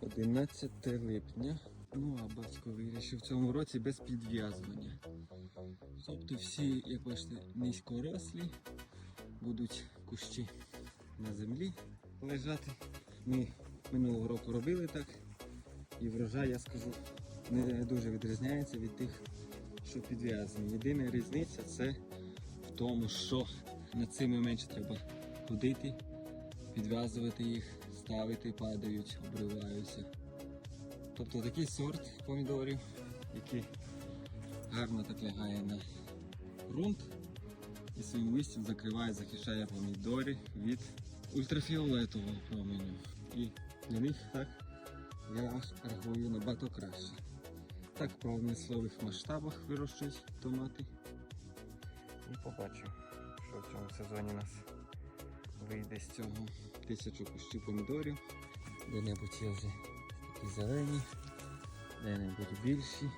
11 липня. Ну, а батько вирішив в цьому році без підв'язування. Тобто всі, як бачите, низькорослі, будуть кущі на землі лежати. Ми минулого року робили так. І врожай, я скажу, не дуже відрізняється від тих, що підв'язані. Єдина різниця це в тому, що над цими менше треба ходити, підв'язувати їх, ставити, падають, обриваються. Тобто такий сорт помідорів, який гарно так лягає на ґрунт і своїм листям закриває, захищає помідори від ультрафіолетового променю. І для них так я реагую набагато краще. Так в промислових масштабах вирощують томати. І побачимо, що в цьому сезоні нас вийде з цього тисячу кущів помідорів. Де-небудь є вже такі зелені, де-небудь більші,